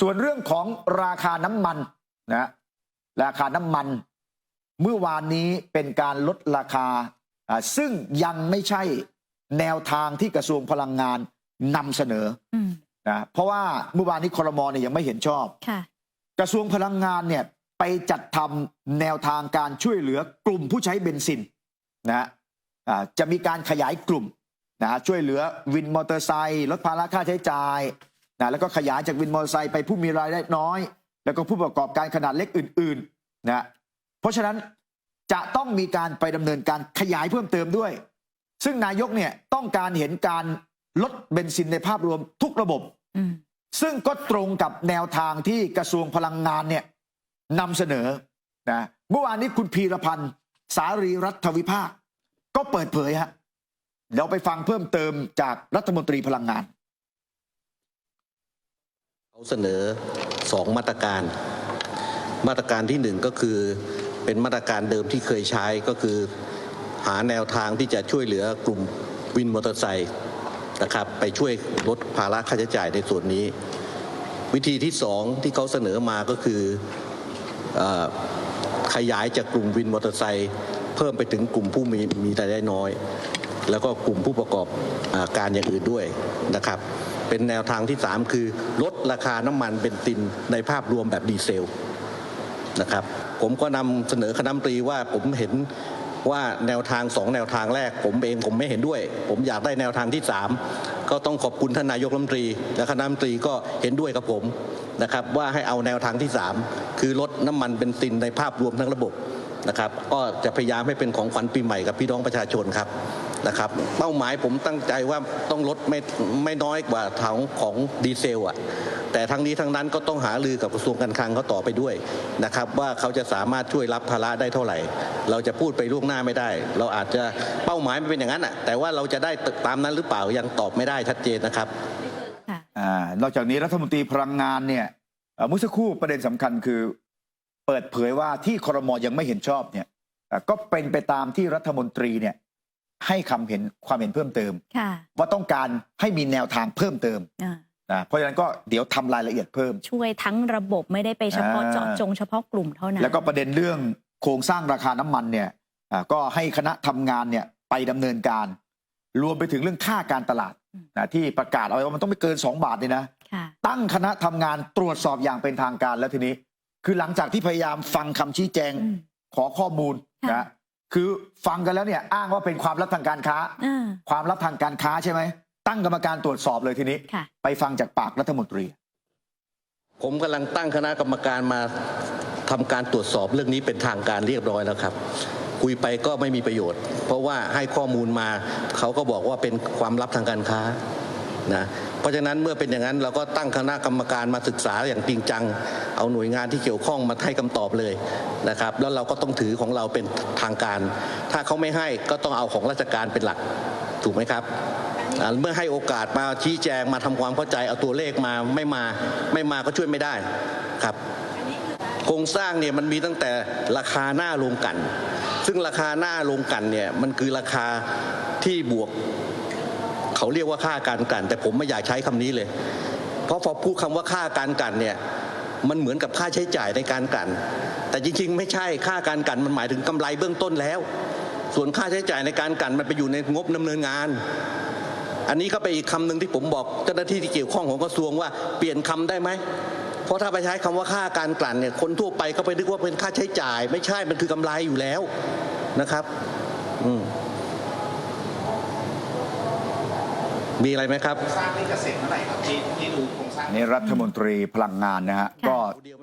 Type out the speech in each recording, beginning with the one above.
ส่วนเรื่องของราคาน้ำมันนะราคาน้ำมัน เมื่อวานนี้เป็นการลดราคาอ่าซึ่งยังไม่ใช่แนวทางที่กระทรวงพลังงานนำเสนออืมนะเพราะว่าเมื่อวานนี้ครมเนี่ยยังไม่เห็นชอบค่ะกระทรวงพลังงานเนี่ยไปจัดทำแนวทางการช่วยเหลือกลุ่มผู้ใช้เบนซินนะฮะอ่าจะมีการขยายกลุ่มนะฮะช่วยเหลือวินมอเตอร์ไซค์ลดภาระค่าใช้จ่าย นะแล้วก็ขยายจากวินมอเตอร์ไซค์ไปผู้มีรายได้น้อย แล้วก็ผู้ประกอบการขนาดเล็กอื่นๆนะเพราะฉะนั้นจะต้องมีการไปดำเนินการขยายเพิ่มเติมด้วย ซึ่งนายกเนี่ยต้องการเห็นการลดเบนซินในภาพรวมทุกระบบอืมซึ่งก็ตรงกับแนวทางที่กระทรวงพลังงานเนี่ยนำเสนอนะเมื่อวานนี้คุณพีรพันธ์ สารีรัฐวิภาค ก็เปิดเผยฮะเดี๋ยวไปฟังเพิ่มเติมจากรัฐมนตรีพลังงาน เขาเสนอสองมาตรการ มาตรการที่หนึ่งก็คือเป็นมาตรการเดิมที่เคยใช้ก็คือ หาแนวทางที่จะช่วยเหลือกลุ่มวินมอเตอร์ไซค์นะครับไปช่วยลดภาระค่าใช้จ่ายในส่วนนี้ วิธีที่สองที่เขาเสนอมาก็คืออขยายจากกลุ่มวินมอเตอร์ไซค์เพิ่มไปถึงกลุ่มผู้มีมีรายได้น้อย แล้วก็กลุ่มผู้ประกอบอการอย่างอื่นด้วยนะครับ เป็นแนวทางที่ 3 คือ ลดราคาน้ำมันเบนซินในภาพรวมแบบดีเซลนะครับผมก็นำเสนอคณะรัฐมนตรีว่าผมเห็นว่าแนวทางสองแนวทางแรก ผมเองผมไม่เห็นด้วย ผมอยากได้แนวทางที่ 3 ก็ต้องขอบคุณท่านนายกรัฐมนตรี และคณะรัฐมนตรีก็เห็นด้วยกับผมนะครับว่าให้เอาแนวทางที่ 3 คือลดน้ำมันเบนซินในภาพรวมทั้งระบบนะครับก็จะพยายามให้เป็นของขวัญปีใหม่กับพี่น้องประชาชนครับ นะครับ เป้าหมายผมตั้งใจว่าต้องลดไม่ไม่น้อยกว่าถังของดีเซลอะแต่ทั้งนี้ทั้งนั้นก็ต้องหาลือกับกระทรวงการคลังเขาต่อไปด้วยนะครับ ว่าเขาจะสามารถช่วยรับภาระได้เท่าไหร่ เราจะพูดไปล่วงหน้าไม่ได้ เราอาจจะเป้าหมายมันเป็นอย่างนั้นอะแต่ว่าเราจะได้ตามนั้นหรือเปล่ายังตอบไม่ได้ชัดเจนนะครับค่ะอ่านอกจากนี้รัฐมนตรีพลังงานเนี่ยเอ่อเมื่อสักครู่ประเด็นสำคัญคือ เปิดเผยว่าที่ครมยังไม่เห็นชอบเนี่ยเอ่อก็เป็นไปตามที่รัฐมนตรีเนี่ย ให้คำเห็นความเห็นเพิ่มเติมค่ะว่าต้องการให้มีแนวทางเพิ่มเติมอ่านะเพราะฉะนั้นก็เดี๋ยวทำรายละเอียดเพิ่ม ช่วยทั้งระบบไม่ได้ไปเฉพาะอ่าเจาะจงเฉพาะกลุ่มเท่านั้น แล้วก็ประเด็นเรื่องโครงสร้างราคาน้ำมันเนี่ยอ่าก็ให้คณะทำงานเนี่ยไปดำเนินการ รวมไปถึงเรื่องค่าการตลาดนะที่ประกาศเอาไว้ว่ามันต้องไม่เกิน 2 บาทเลยนะค่ะตั้งคณะทำงานตรวจสอบอย่างเป็นทางการแล้วทีนี้ คือหลังจากที่พยายามฟังคำชี้แจงอืมขอข้อมูลค่ะนะ คือฟังกันแล้วเนี่ยอ้างว่าเป็นความลับทางการค้าอ่าความลับทางการค้าใช่ไหม ตั้งกรรมการตรวจสอบเลยทีนี้ค่ะไปฟังจากปากรัฐมนตรี ผมกำลังตั้งคณะกรรมการมาทำการตรวจสอบเรื่องนี้เป็นทางการเรียบร้อยแล้วครับ คุยไปก็ไม่มีประโยชน์ เพราะว่าให้ข้อมูลมาเขาก็บอกว่าเป็นความลับทางการค้า นะเพราะฉะนั้นเมื่อเป็นอย่างนั้นเราก็ตั้งคณะกรรมการมาศึกษาอย่างจริงจัง เอาหน่วยงานที่เกี่ยวข้องมาให้คำตอบเลยนะครับ แล้วเราก็ต้องถือของเราเป็นทางการ ถ้าเขาไม่ให้ก็ต้องเอาของราชการเป็นหลักถูกไหมครับเมื่อให้โอกาสมาชี้แจงมาทำความเข้าใจเอาตัวเลขมาไม่มาไม่มาก็ช่วยไม่ได้ครับโครงสร้างเนี่ยมันมีตั้งแต่ราคาหน้าโรงกัน ซึ่งราคาหน้าโรงกันเนี่ยมันคือราคาที่บวก เขาเรียกว่าค่าการกัน แต่ผมไม่อยากใช้คำนี้เลย เพราะพอพูดคำว่าค่าการกันเนี่ยมันเหมือนกับค่าใช้จ่ายในการกัน แต่จริงๆ ไม่ใช่ค่าการกันมันหมายถึงกำไรเบื้องต้นแล้ว ส่วนค่าใช้จ่ายในการกันมันไปอยู่ในงบดำเนินงาน อันนี้ก็เป็นอีกคำหนึ่งที่ผมบอกเจ้าหน้าที่ที่เกี่ยวข้องของกระทรวงว่าเปลี่ยนคำได้ไหมเพราะถ้าไปใช้คำว่าค่าการกลั่นเนี่ยคนทั่วไปก็ไปนึกว่าเป็นค่าใช้จ่าย ไม่ใช่มันคือกำไรอยู่แล้วนะครับ อืม มีอะไรไหมครับสร้างนี่จะเสร็จเมื่อไหร่ครับที่ที่ดูโครงสร้างนี่รัฐมนตรีพลังงานนะฮะค่ะก็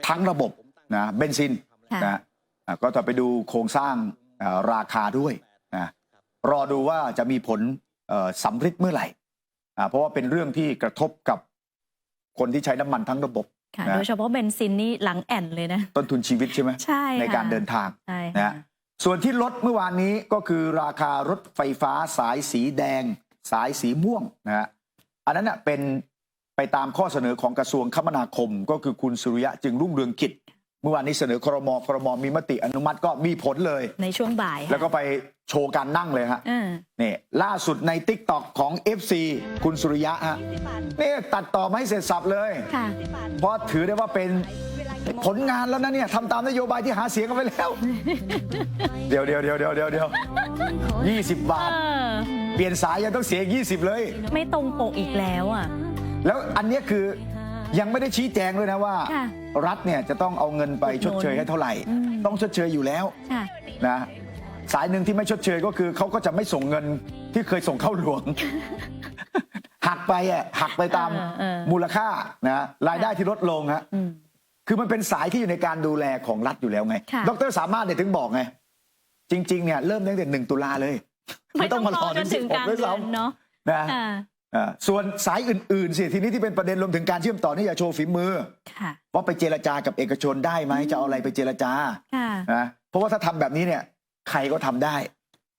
ทั้งระบบนะเบนซินค่ะนะอะก็จะไปดูโครงสร้างเอ่อราคาด้วยนะรอดูว่าจะมีผลเอ่อสำฤทธิ์เมื่อไหร่อะเพราะว่าเป็นเรื่องที่กระทบกับคนที่ใช้น้ำมันทั้งระบบค่ะนะโดยเฉพาะเบนซินนี่หลังแอนเลยนะต้นทุนชีวิตใช่ไหมใช่ค่ะในการเดินทางใช่นะค่ะฮะส่วนที่ลดเมื่อวานนี้ก็คือราคารถไฟฟ้าสายสีแดง สายสีม่วงนะฮะอันนั้นน่ะเป็นไปตามข้อเสนอของกระทรวงคมนาคม ก็คือคุณสุริยะจึงรุ่งเรืองกิจ เมื่อวานนี้เสนอครมครมมีมติอนุมัติก็มีผลเลย ในช่วงบ่ายค่ะแล้วก็ไปโชว์การนั่งเลยฮะเออนี่ล่าสุดใน t ิ k t o k ของ FC คุณสุริยะฮะนี่ตัดต่อมาให้เสร็จสับเลยค่ะเพราะถือได้ว่าเป็นผลงานแล้วนะเนี่ยทำตามนโยบายที่หาเสียงกันไปแล้ว เดี๋ยวเดี๋ยวเดี๋ยวเดี๋ยวเดี๋ยวเดี๋ยวยี่สิบบาทเออเป ลี่ยนสายยังต้องเสียยี่สิบเลย ไม่ตรงปกอีกแล้วอะ แล้วอันเนี้ยคือยังไม่ได้ชี้แจงเลยนะว่า ค่ะรัฐเนี่ยจะต้องเอาเงินไปชดเชยให้เท่าไหร่ อืม ต้องชดเชยอยู่แล้วค่ะ นะสายหนึ่งที่ไม่ชดเชยก็คือเขาก็จะไม่ส่งเงินที่เคยส่งเข้าหลวง หักไปอะหักไปตามเออเออ มูลค่านะรายได้ที่ลดลงฮะ อืม คือมันเป็นสายที่อยู่ในการดูแลของรัฐอยู่แล้วไง ค่ะ ดรสามารถเนี่ยถึงบอกไง จริง ๆ เนี่ยเริ่มตั้งแต่หนึ่งตุลาเลย ไม่ต้องรอจน16ถึงกลางด้วยเดือนซ้ำเนาะนะค่ะอ่าส่วนสายอื่นๆสิทีนี้ที่เป็นประเด็นรวมถึงการเชื่อมต่อนี่อย่าโชว์ฝีมือค่ะว่าไปเจรจากับเอกชนได้ไหมจะเอาอะไรไปเจรจาค่ะนะเพราะว่าถ้าทำแบบนี้เนี่ยใครก็ทำได้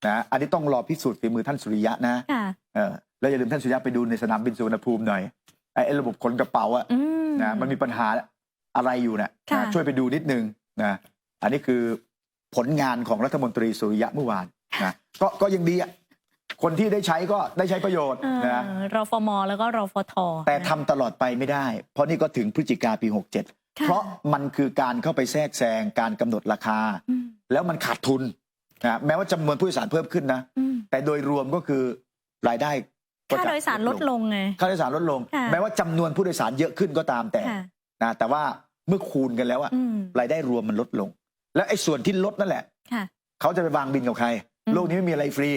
นะอันนี้ต้องรอพิสูจน์ฝีมือท่านสุริยะนะค่ะเออแล้วอย่าลืมท่านสุริยะไปดูในสนามบินสุวรรณภูมิหน่อยไอ้ไอ้ระบบขนกระเป๋าอะอืมนะมันมีปัญหาอะไรอยู่นะค่ะนะช่วยไปดูนิดนึงนะอันนี้คือผลงานของรัฐมนตรีสุริยะเมื่อวาน นะก็ก็ยังดีอะคนที่ได้ใช้ก็ได้ใช้ประโยชน์เออนะรฟม แล้วก็รฟท แต่ทำตลอดไปไม่ได้ เพราะนี่ก็ถึงพฤศจิกาปี 67ค่ะเพราะมันคือการเข้าไปแทรกแซงการกำหนดราคาอืมแล้วมันขาดทุนนะแม้ว่าจำนวนผู้โดยสารเพิ่มขึ้นนะอืมแต่โดยรวมก็คือรายได้ก็ค่าจะโดยสารลดลงไงค่าโดยสารลดลงค่ะแม้ว่าจำนวนผู้โดยสารเยอะขึ้นก็ตามแต่ค่ะนะแต่ว่าเมื่อคูณกันแล้วอะอืมรายได้รวมมันลดลง แล้วไอ้ส่วนที่ลดนั่นแหละค่ะเขาจะไปวางบินกับใครอืม โลกนี้ไม่มีอะไรฟรี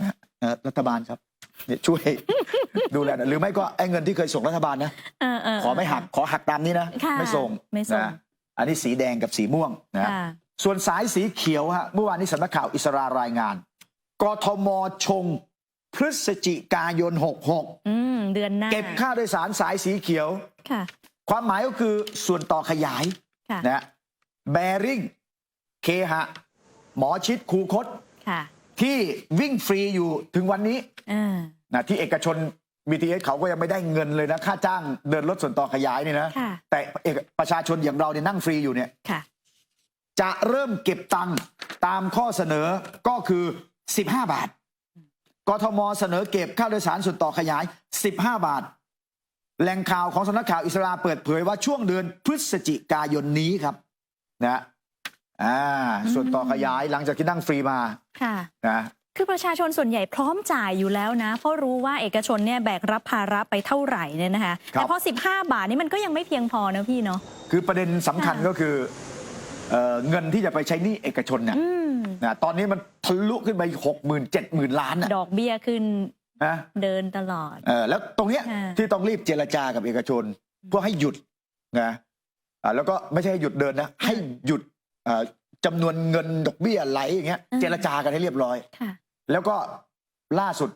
นะนะรัฐบาลครับเนี่ยช่วย ดูแลหน่อยหรือไม่ก็ไอ้เงินที่เคยส่งรัฐบาลนะเออเออขอไม่หักขอหักตามนี้นะค่ะไม่ส่งไม่ส่งนะอันนี้สีแดงกับสีม่วงนะค่ะส่วนสายสีเขียวฮะเมื่อวานนี้สำนักข่าวอิสรารายงาน กทมชง พฤศจิกายน 66อืมเดือนหน้าเก็บค่าโดยสารสายสีเขียวค่ะความหมายก็คือส่วนต่อขยายค่ะนะแบริ่งเคหะ หมอชิดคูคต ค่ะ ที่วิ่งฟรีอยู่ถึงวันนี้เออนะที่เอกชน BTS เขาก็ยังไม่ได้เงินเลยนะ ค่าจ้างเดินรถส่วนต่อขยายนี่นะค่ะแต่เอกประชาชนอย่างเราเนี่ยนั่งฟรีอยู่เนี่ยค่ะจะเริ่มเก็บตังค์ตามข้อเสนอก็คือ 15 บาท กทมเสนอเก็บค่าโดยสารส่วนต่อขยาย 15 บาท แหล่งข่าวของสำนักข่าวอิสราเปิดเผยว่าช่วงเดือนพฤศจิกายนนี้ครับนะ อ่าส่วนต่อขยายหลังจากที่นั่งฟรีมาค่ะนะคือประชาชนส่วนใหญ่พร้อมจ่ายอยู่แล้วนะ เพราะรู้ว่าเอกชนเนี่ยแบกรับภาระไปเท่าไหร่เนี่ยนะคะแต่พอ 15 บาทนี่มันก็ยังไม่เพียงพอนะพี่เนาะคือประเด็นสำคัญค่ะก็คือเอ่อเงินที่จะไปใช้หนี้เอกชนเนี่ยอืมนะตอนนี้มันทะลุขึ้นไปหกหมื่นเจ็ดหมื่นล้านนะดอกเบี้ยขึ้นนะเดินตลอดเออแล้วตรงเนี้ยค่ะที่ต้องรีบเจรจากับเอกชน เพื่อให้หยุดนะอ่าแล้วก็ไม่ใช่ให้หยุดเดินนะ ให้หยุด อ่าจำนวนเงินดอกเบี้ยไหลอย่างเงี้ยอืมเจรจากันให้เรียบร้อย ค่ะ แล้วก็ล่าสุด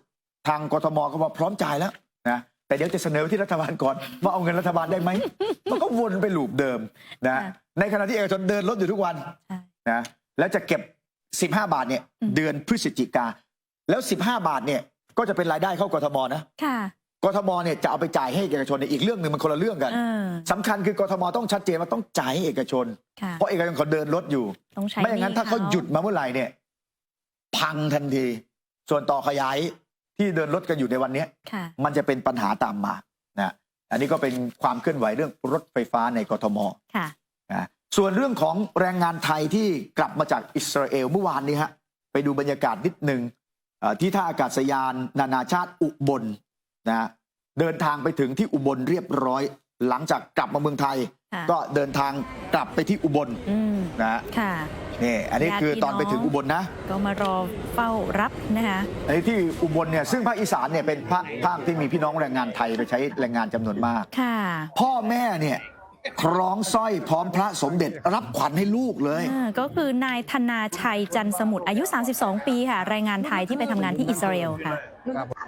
ทางกทมก็บอกพร้อมจ่ายแล้วนะแต่เดี๋ยวจะเสนอที่รัฐบาลก่อน ว่าเอาเงินรัฐบาลได้ไหม มันก็วนไปลูปเดิมนะค่ะ ในขณะที่เอกชนเดินรถอยู่ทุกวันใช่ นะแล้วจะเก็บ 15 บาทเนี่ยอืม เดือนพฤศจิกา แล้ว 15 บาทเนี่ยก็จะเป็นรายได้เข้ากทมนะ ค่ะ กทมเนี่ยจะเอาไปจ่ายให้เอกชนเนี่ยอีกเรื่องหนึ่งมันคนละเรื่องกันเออสำคัญคือกทมต้องชัดเจนว่าต้องจ่ายให้เอกชนค่ะเพราะเอกชนเขาเดินรถอยู่ต้องใช้ไม่อย่างนั้นถ้าเขาหหยุดมาเมื่อไหร่เนี่ย พังทันที ส่วนต่อขยายที่เดินรถกันอยู่ในวันเนี้ยค่ะมันจะเป็นปัญหาตามมานะอันนี้ก็เป็นความเคลื่อนไหวเรื่องรถไฟฟ้าในกทมค่ะนะส่วนเรื่องของแรงงานไทยที่กลับมาจากอิสราเอลเมื่อวานนี้ฮะไปดูบรรยากาศนิดหนึ่งเอ่อที่ท่าอากาศยาน นานาชาติอุบลนะฮะ เดินทางไปถึงที่อุบลเรียบร้อย หลังจากกลับมาเมืองไทย ค่ะ ก็เดินทางกลับไปที่อุบลอืมนะฮะค่ะ นี่อันนี้ญาติคือพี่ตอนไปถึงน้อง อุบลนะก็มารอเฝ้ารับนะคะ อันนี้ที่อุบลเนี่ยซึ่งภาคอีสานเนี่ยเป็นภาคภาคที่มีพี่น้องแรงงานไทยไปใช้แรงงานจำนวนมาก ค่ะ พ่อแม่เนี่ยคล้องสร้อยพร้อมพระสมเด็จรับขวัญให้ลูกเลย อ่าก็คือนายธนาชัยจันสมุทรอายุ 32 ปีค่ะแรงงานไทยที่ไปทำงานที่อิสราเอลค่ะ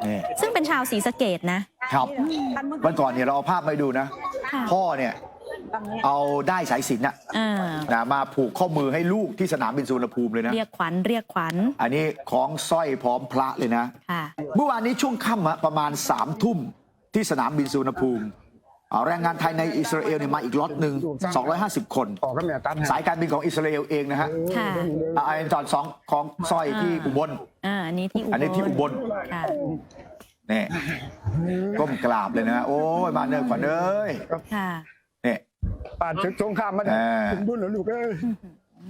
นี่ซึ่งเป็นชาวศรีสะเกดนะครับวันก่อนเนี่ยเราเอาภาพมาให้ดูนะ ค่ะพ่อเนี่ยเอาได้สายสิญจนน่ะอ่านะมาผูกข้อมือให้ลูกที่สนามบินสุวรรณภูมิเลยนะ เรียกขวัญเรียกขวัญอันนี้ของสร้อยพร้อมพระเลยนะ ค่ะ เมื่อวานนี้ช่วงค่ำอะประมาณสามทุ่มที่สนามบินสุวรรณภูมิ เอาแรงงานไทยในอิสราเอลเนี่ยมาอีกล็อตหนึ่ง250 คนออกก็แม่ตัดให้สายการบินของอิสราเอลเองนะฮะค่ะอ่าไอ้จอดสองของสร้อยที่อุบลอ่าอันนี้ที่อุบลอันนี้ที่อุบลค่ะนี่ก้มกราบเลยนะ โอ้ยมาเนิ่ขวัญเอ้ยค่ะนี่ป่านศึกสงครามมาเนี่ยอ่าถึงบุญเหรอลูกเอ้ย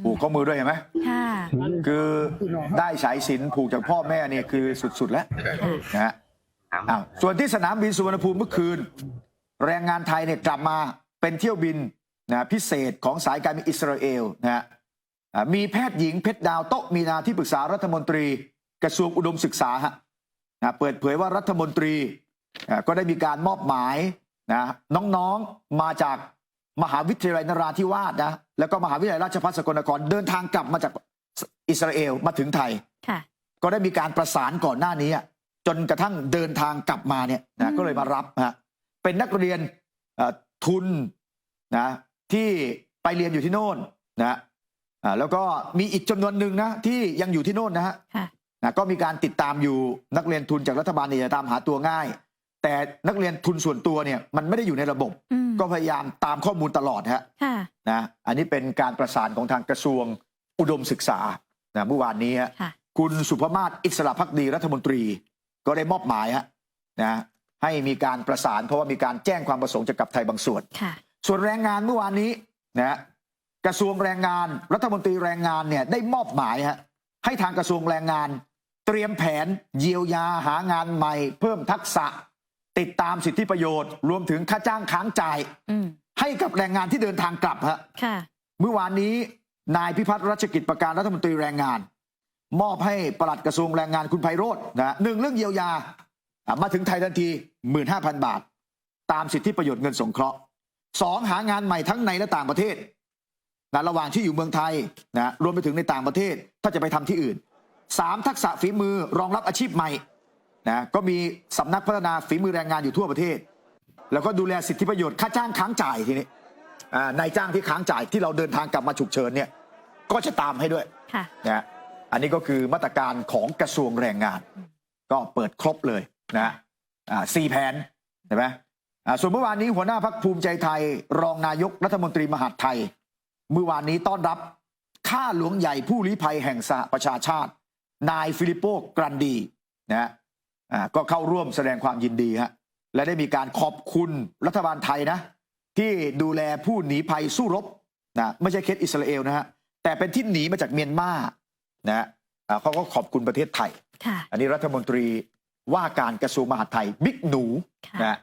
ผูกข้อมือด้วยเห็นไหมค่ะคือได้สายสิญจนผูกจากพ่อแม่นี่คือสุดๆแล้วนะฮะอ้าวส่วนที่สนามบินสุวรรณภูมิเมื่อคืน แรงงานไทยเนี่ยกลับมาเป็นเที่ยวบินนะพิเศษของสายการบินอิสราเอลนะฮะอ่ามีแพทย์หญิงเพชรดาวโต๊ะมีนาที่ปรึกษารัฐมนตรีกระทรวงอุดมศึกษาฮะนะเปิดเผยว่ารัฐมนตรีอ่าก็ได้มีการมอบหมายนะน้องๆมาจากมหาวิทยาลัยนราธิวาสนะแล้วก็มหาวิทยาลัยราชภัฏสกลนครเดินทางกลับมาจากอิสราเอลมาถึงไทยค่ะก็ได้มีการประสานก่อนหน้านี้อะจนกระทั่งเดินทางกลับมาเนี่ยอืนะมก็เลยมารับฮะ เป็นนักเรียนเอ่อทุนนะที่ไปเรียนอยู่ที่โน่นนะอ่าแล้วก็มีอีกจำนวนหนึ่งนะที่ยังอยู่ที่โน่นนะฮะค่ะนะก็มีการติดตามอยู่นักเรียนทุนจากรัฐบาลเนี่ยจะตามหาตัวง่าย แต่นักเรียนทุนส่วนตัวเนี่ยมันไม่ได้อยู่ในระบบอืมก็พยายามตามข้อมูลตลอดฮะค่ะนะอันนี้เป็นการประสานของทางกระทรวงอุดมศึกษานะเมื่อวานนี้ฮะค่ะคุณสุภมาศอิสระพักดีรัฐมนตรี ก็ได้มอบหมายฮะนะ ให้มีการประสานเพราะว่ามีการแจ้งความประสงค์จะกลับไทยบางส่วนค่ะส่วนแรงงานเมื่อวานนี้นะกระทรวงแรงงานรัฐมนตรีแรงงานเนี่ยได้มอบหมายฮะให้ทางกระทรวงแรงงาน เตรียมแผนเยียวยาหางานใหม่ เพิ่มทักษะ ติดตามสิทธิประโยชน์ รวมถึงค่าจ้างค้างจ่ายอืมให้กับแรงงานที่เดินทางกลับฮะค่ะเมื่อวานนี้นายพิพัฒน์รัชกิจประการรัฐมนตรีแรงงาน มอบให้ปลัดกระทรวงแรงงานคุณไพโรจน์นะหนึ่งเรื่องเยียวยาอะ มาถึงไทยทันที 15,000 บาท ตามสิทธิประโยชน์เงินสงเคราะห์สองหางานใหม่ทั้งในและต่างประเทศนะระหว่างที่อยู่เมืองไทยนะรวมไปถึงในต่างประเทศถ้าจะไปทำที่อื่นสามทักษะฝีมือรองรับอาชีพใหม่นะก็มีสำนักพัฒนาฝีมือแรงงานอยู่ทั่วประเทศ แล้วก็ดูแลสิทธิประโยชน์ค่าจ้างค้างจ่ายทีนี้อ่านายจ้างที่ค้างจ่ายที่เราเดินทางกลับมาฉุกเฉินเนี่ยก็จะตามให้ด้วยค่ะนะฮะอันนี้ก็คือมาตรการของกระทรวงแรงงาน ก็เปิดครบเลย นะฮะอ่าสี่แผนเห็นไหมอ่าส่วนเมื่อวานนี้หัวหน้าพักภูมิใจไทย รองนายกรัฐมนตรีมหาดไทย เมื่อวานนี้ต้อนรับข้าหลวงใหญ่ผู้ลี้ภัยแห่งสหประชาชาติ นายฟิลิปโปกรันดีนะฮะอ่าก็เข้าร่วมแสดงความยินดีฮะและได้มีการขอบคุณรัฐบาลไทยนะ ที่ดูแลผู้หนีภัยสู้รบนะไม่ใช่เคสอิสราเอลนะฮะแต่เป็นที่หนีมาจากเมียนมานะฮะอ่าเขาก็ขอบคุณประเทศไทยค่ะอันนี้รัฐมนตรี ว่าการกระทรวงมหาดไทยบิ๊กหนูค่ะนะฮะ